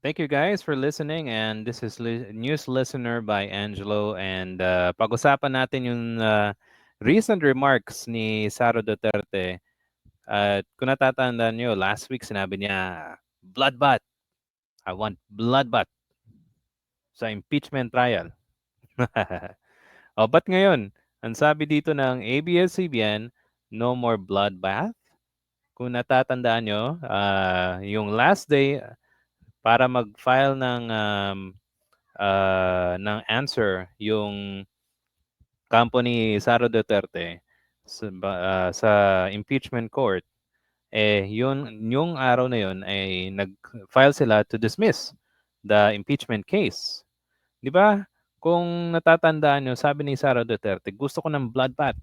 Thank you guys for listening and this is li- News Listener by Angelo and uh, pag-usapan natin yung uh, recent remarks ni Sara Duterte at kung natatandaan nyo, last week sinabi niya, bloodbath. I want bloodbath sa impeachment trial. o, ba't ngayon? Ang sabi dito ng ABS-CBN, no more bloodbath. Kung natatandaan nyo, uh, yung last day para mag-file ng um, uh, ng answer yung kampo ni Sara Duterte sa, uh, sa impeachment court eh yun yung araw na yun ay nag-file sila to dismiss the impeachment case. 'Di ba? Kung natatandaan niyo, sabi ni Sara Duterte, gusto ko ng bloodbath.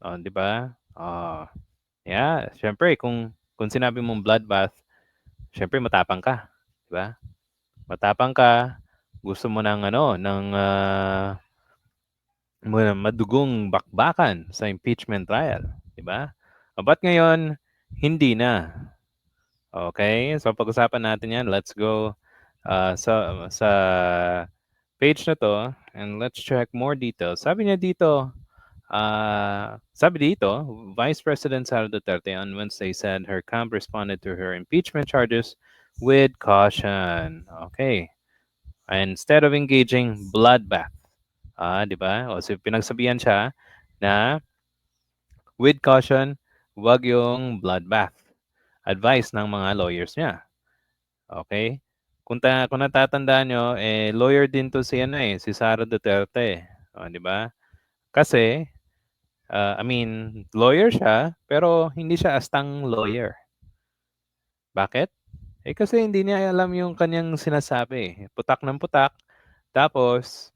Oh, 'di ba? Oh. Yeah, syempre kung kung sinabi mong bloodbath, syempre matapang ka, 'di ba? Matapang ka, gusto mo ng ano, ng uh, madugong bakbakan sa impeachment trial, 'di ba? Ba't ngayon hindi na? Okay, so pag-usapan natin 'yan. Let's go uh, sa sa page na to and let's check more details. Sabi niya dito, uh, sabi dito, Vice President Sara Duterte on Wednesday said her camp responded to her impeachment charges with caution. Okay. Instead of engaging bloodbath. Ah, di ba? O so pinagsabihan siya na with caution, wag yung bloodbath. Advice ng mga lawyers niya. Okay? Kung, ta- kung natatandaan nyo, eh, lawyer din to si, ano, eh, si Sara Duterte. O, di ba? Kasi, uh, I mean, lawyer siya, pero hindi siya astang lawyer. Bakit? Eh kasi hindi niya alam yung kanyang sinasabi. Putak ng putak. Tapos,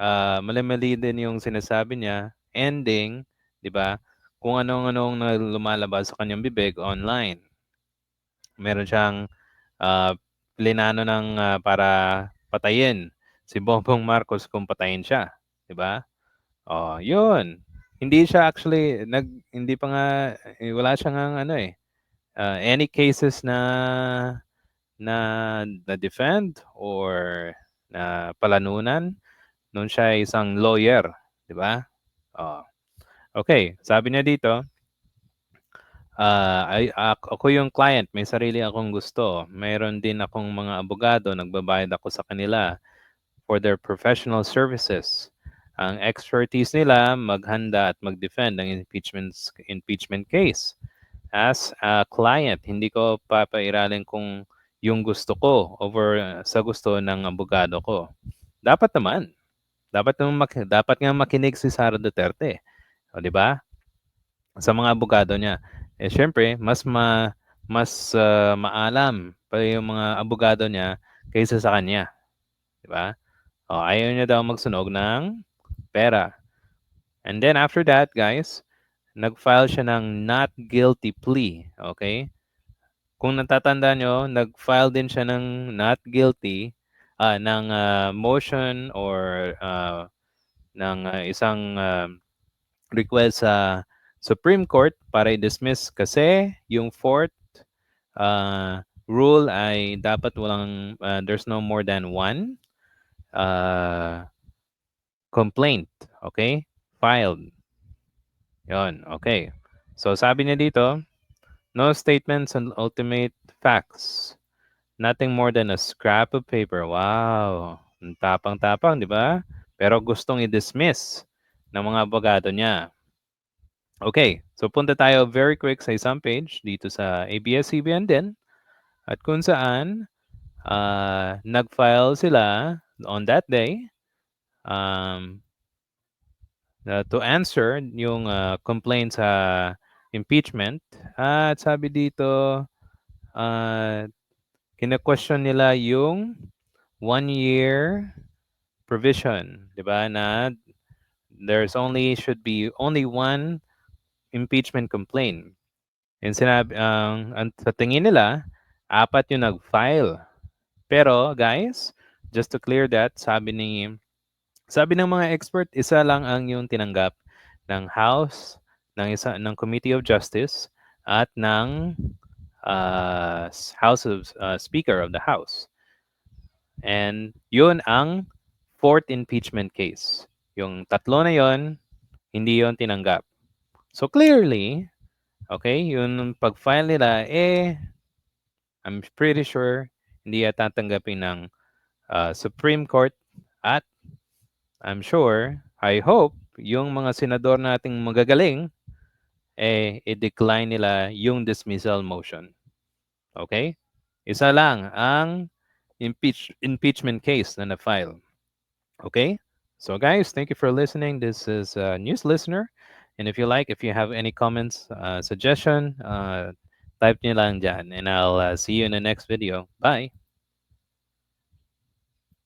uh, mali-mali din yung sinasabi niya. Ending, di ba? Kung anong-anong na lumalabas sa kanyang bibig online. Meron siyang uh, plinano ng uh, para patayin si Bongbong Marcos kung patayin siya. Di ba? Oh, yun. Hindi siya actually, nag, hindi pa nga, eh, wala siyang ano eh, uh, any cases na na na defend or na palanunan nung siya ay isang lawyer, di ba? Oh. Okay, sabi niya dito, uh, ako yung client, may sarili akong gusto. Mayroon din akong mga abogado, nagbabayad ako sa kanila for their professional services. Ang expertise nila maghanda at mag-defend ng impeachment impeachment case as a client, hindi ko papairalin kung yung gusto ko over sa gusto ng abogado ko. Dapat naman. Dapat naman mak- dapat nga makinig si Sara Duterte. O di ba? Sa mga abogado niya. Eh syempre, mas ma mas uh, maalam pa yung mga abogado niya kaysa sa kanya. Di ba? O, ayaw niya daw magsunog ng pera. And then after that, guys, nag-file siya ng not guilty plea. Okay? Kung natatanda nyo, nag-file din siya ng not guilty uh, ng uh, motion or uh, ng uh, isang uh, request sa Supreme Court para i-dismiss kasi yung fourth uh, rule ay dapat walang uh, there's no more than one uh, complaint, okay? Filed. Yon, okay. So sabi niya dito, no statements and ultimate facts. Nothing more than a scrap of paper. Wow. Tapang-tapang, di ba? Pero gustong i-dismiss ng mga abogado niya. Okay, so punta tayo very quick sa isang page dito sa ABS-CBN din. At kung saan uh, nag-file sila on that day um, uh, to answer yung uh, complaint sa impeachment. At sabi dito, uh, kina-question nila yung one-year provision, di ba, na there's only, should be only one impeachment complaint. And sinabi, ang, um, sa tingin nila, apat yung nag-file. Pero, guys, just to clear that, sabi ni sabi ng mga expert, isa lang ang yung tinanggap ng House, ng isa ng Committee of Justice at ng uh, House of uh, Speaker of the House. And yun ang fourth impeachment case. Yung tatlo na yon, hindi yon tinanggap. So clearly, okay, yung pag-file nila, eh, I'm pretty sure hindi yata tanggapin ng uh, Supreme Court at I'm sure, I hope, yung mga senador nating magagaling, eh, i-decline nila yung dismissal motion. Okay? Isa lang ang impeach impeachment case na na-file. Okay? So guys, thank you for listening. This is a News Listener. And if you like, if you have any comments, uh, suggestion, uh, type nyo lang dyan. And I'll uh, see you in the next video. Bye!